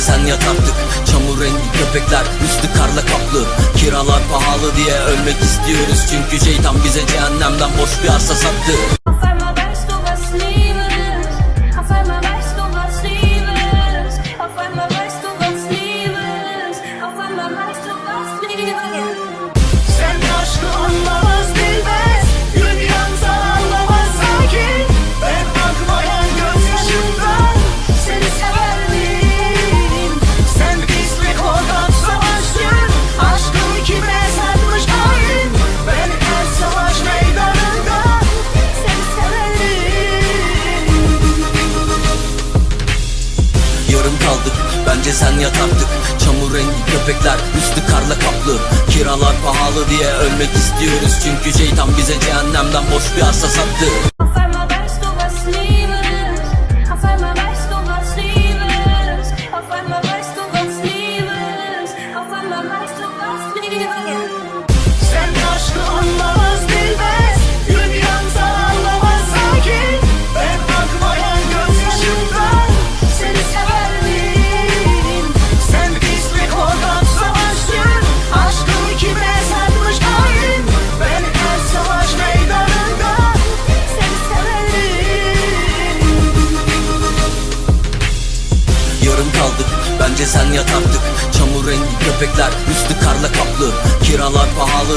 sen yat artık Çamur rengi köpekler üstü karla kaplı. Kiralar pahalı diye ölmek istiyoruz. Çünkü şeytan bize cehennemden boş bir arsa sattı. köpekler üstü karla kaplı. Kiralar pahalı diye ölmek istiyoruz. Çünkü şeytan bize cehennemden boş bir arsa sattı.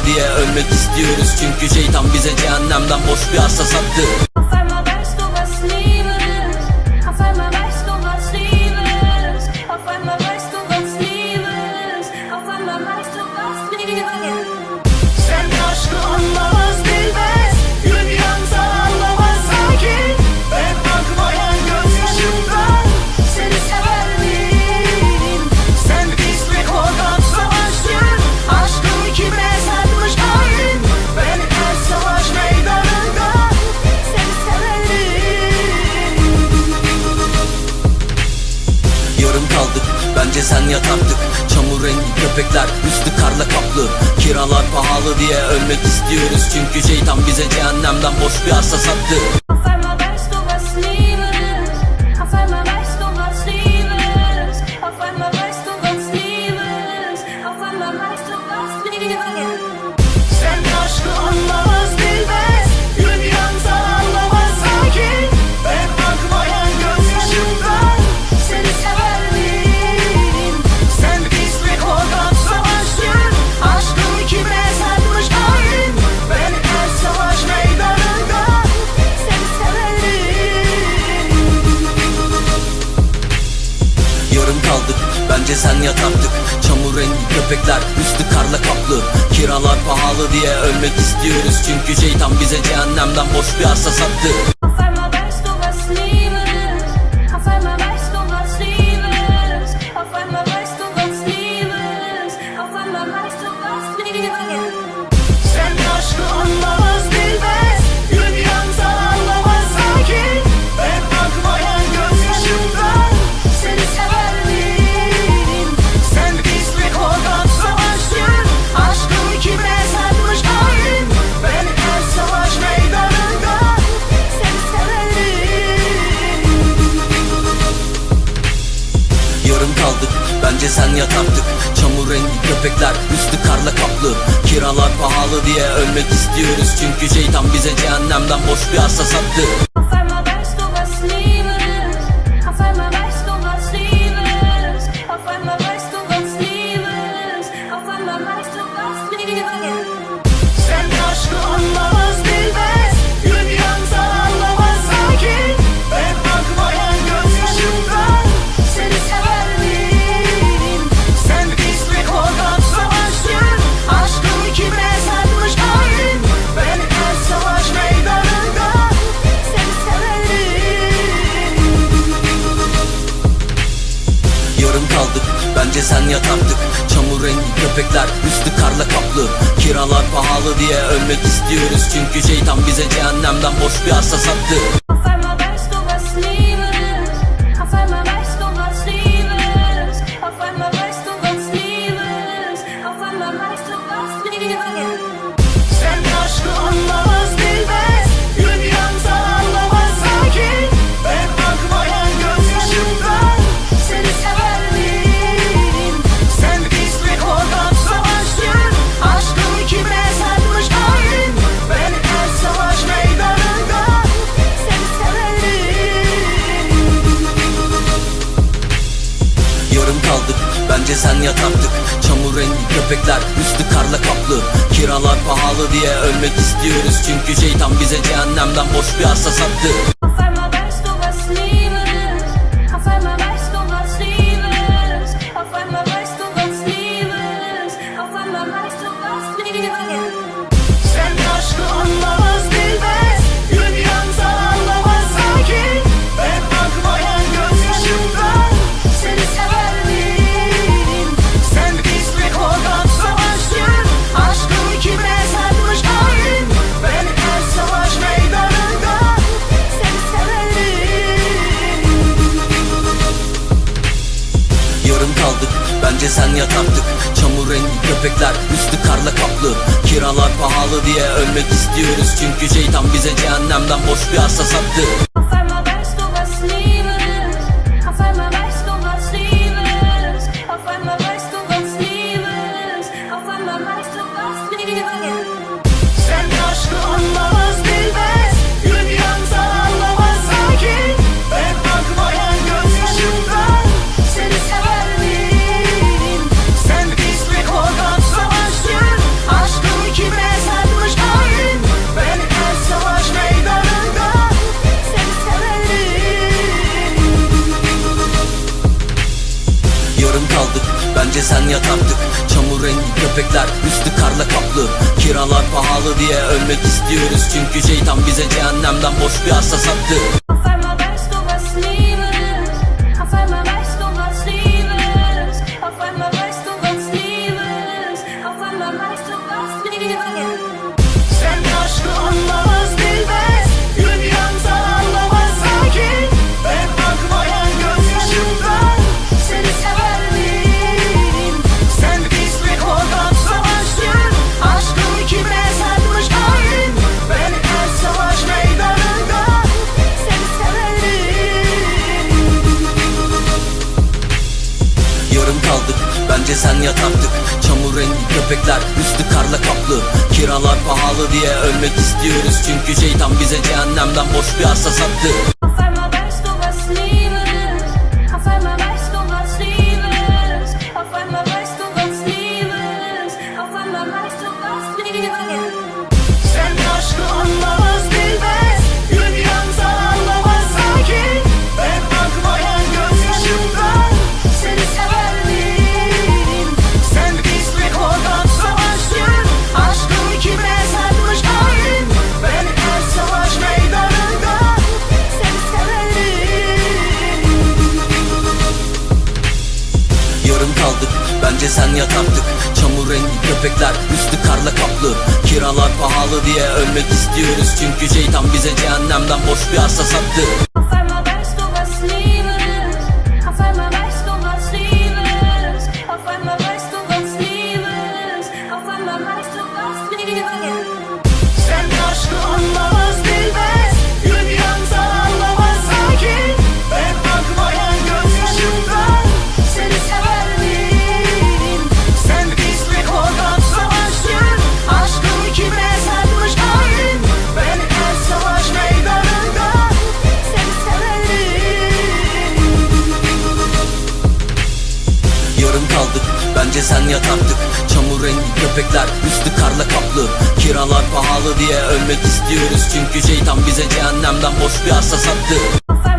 diye ölmek istiyoruz. Çünkü şeytan bize cehennemden boş bir arsa sattı. kaldık. Bence sen yat artık Çamur rengi köpekler üstü karla kaplı. Kiralar pahalı diye ölmek istiyoruz. Çünkü şeytan bize cehennemden boş bir arsa sattı. heyecanla kaplı Kiralar pahalı diye ölmek istiyoruz. Çünkü şeytan bize cehennemden boş bir arsa sattı. kafaya taktık. Çamur rengi köpekler üstü karla kaplı. Kiralar pahalı diye ölmek istiyoruz. Çünkü şeytan bize cehennemden boş bir arsa sattı. Kiralar pahalı diye ölmek istiyoruz. Çünkü şeytan bize cehennemden boş bir arsa sattı. köpekler üstü karla kaplı. Kiralar pahalı diye ölmek istiyoruz. Çünkü şeytan bize cehennemden boş bir arsa sattı. kaldık. Bence sen yataktık. Çamur rengi köpekler üstü karla kaplı. Kiralar pahalı diye ölmek istiyoruz. Çünkü şeytan bize cehennemden boş bir arsa sattı. köpekler üstü karla kaplı. Kiralar pahalı diye ölmek istiyoruz. Çünkü şeytan bize cehennemden boş bir arsa sattı. kesen yataktık Çamur rengi köpekler üstü karla kaplı. Kiralar pahalı diye ölmek istiyoruz. Çünkü şeytan bize cehennemden boş bir arsa sattı. Kiralar pahalı diye ölmek istiyoruz. Çünkü şeytan bize cehennemden boş bir arsa sattı. köpekler üstü karla kaplı. Kiralar pahalı diye ölmek istiyoruz. Çünkü şeytan bize cehennemden boş bir arsa sattı.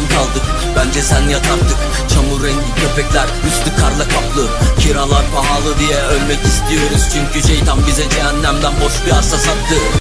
yarım kaldık. Bence sen yataktık. Çamur rengi köpekler üstü karla kaplı. Kiralar pahalı diye ölmek istiyoruz. Çünkü şeytan bize cehennemden boş bir arsa sattı.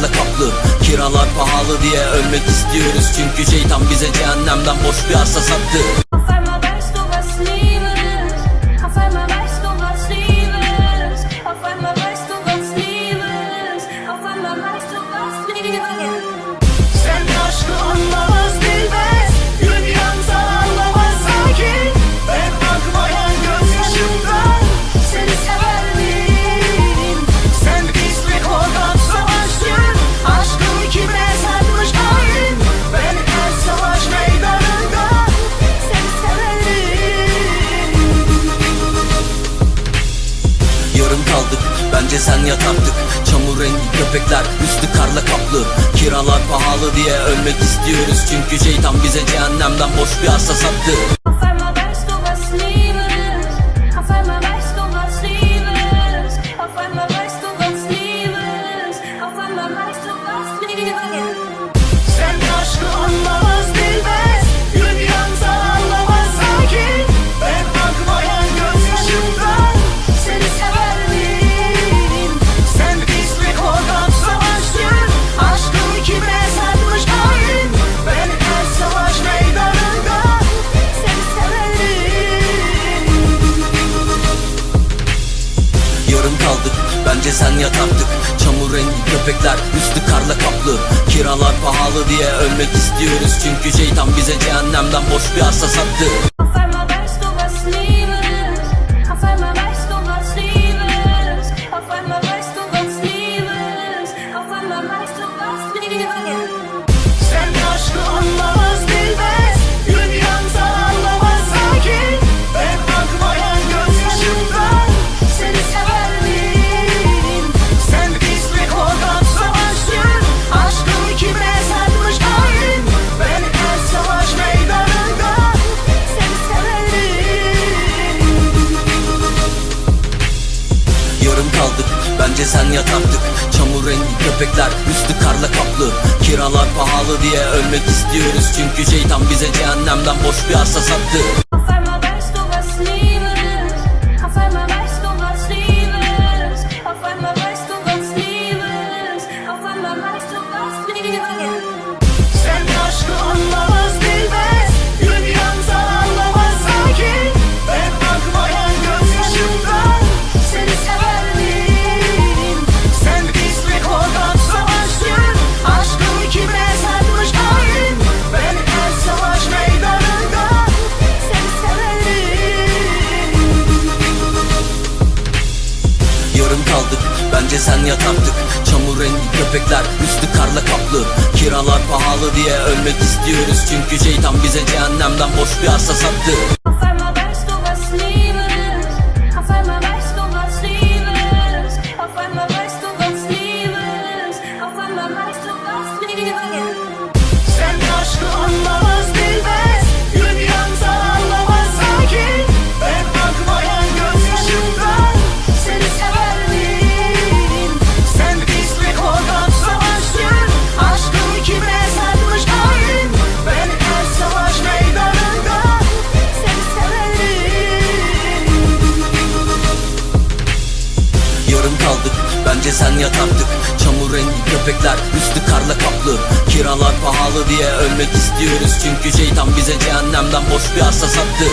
zararla kaplı Kiralar pahalı diye ölmek istiyoruz. Çünkü şeytan bize cehennemden boş bir arsa sattı. sen yataktık Çamur rengi köpekler üstü karla kaplı. Kiralar pahalı diye ölmek istiyoruz. Çünkü şeytan bize cehennemden boş bir arsa sattı. Kiralar pahalı diye ölmek istiyoruz. Çünkü şeytan bize cehennemden boş bir arsa sattı. sen yat artık Çamur rengi köpekler üstü karla kaplı. Kiralar pahalı diye ölmek istiyoruz. Çünkü şeytan bize cehennemden boş bir arsa sattı. yarım kaldık. Bence sen yataktık Çamur rengi köpekler üstü karla kaplı. Kiralar pahalı diye ölmek istiyoruz. Çünkü şeytan bize cehennemden boş bir arsa sattı. birbirimize Çamur rengi köpekler üstü karla kaplı. Kiralar pahalı diye ölmek istiyoruz. Çünkü şeytan bize cehennemden boş bir arsa sattı.